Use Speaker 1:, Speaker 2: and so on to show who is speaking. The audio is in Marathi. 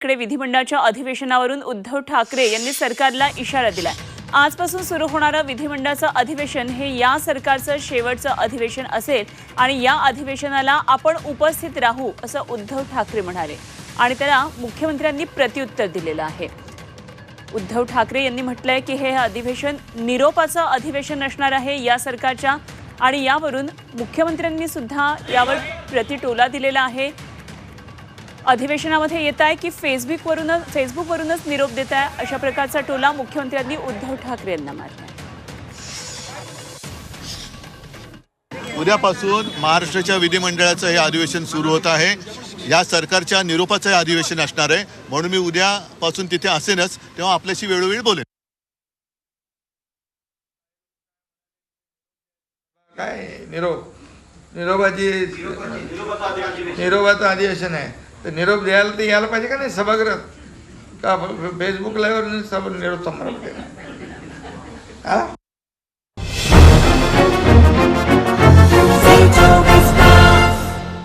Speaker 1: इकडे विधिमंडळाच्या अधिवेशनावरून उद्धव ठाकरे यांनी सरकारला इशारा दिला आजपासून सुरू होणारं विधिमंडळाचं अधिवेशन हे या सरकारचं शेवटचं अधिवेशन असेल आणि या अधिवेशनाला आपण उपस्थित राहू असं उद्धव ठाकरे म्हणाले. आणि त्याला मुख्यमंत्र्यांनी प्रत्युत्तर दिलेलं आहे. उद्धव ठाकरे यांनी म्हटलंय की हे अधिवेशन निरोपाचं अधिवेशन असणार आहे या सरकारच्या आणि यावरून मुख्यमंत्र्यांनी सुद्धा यावर प्रतिटोला दिलेला आहे. अधिवेशनामध्ये येत आहे की फेसबुकवरूनच फेसबुकवरूनच निरोप देत आहे अशा प्रकारचा टोला मुख्यमंत्र्यांनी उद्धव ठाकरे यांना मारला
Speaker 2: उद्यापासून महाराष्ट्राच्या विधिमंडळाचं हे अधिवेशन सुरू होत आहे. या सरकारच्या निरोपाचं हे अधिवेशन असणार आहे. म्हणून मी उद्यापासून तिथे असेनच तेव्हा आपल्याशी वेळोवेळी बोलेन.
Speaker 3: काय निरोप? निरोपाची निरोपाचं अधिवेशन आहे. तर निरोप द्यायला तर यायला पाहिजे का नाही? सभागृहात का फेसबुक लाईव्हवर सभा निरोप समोर हा?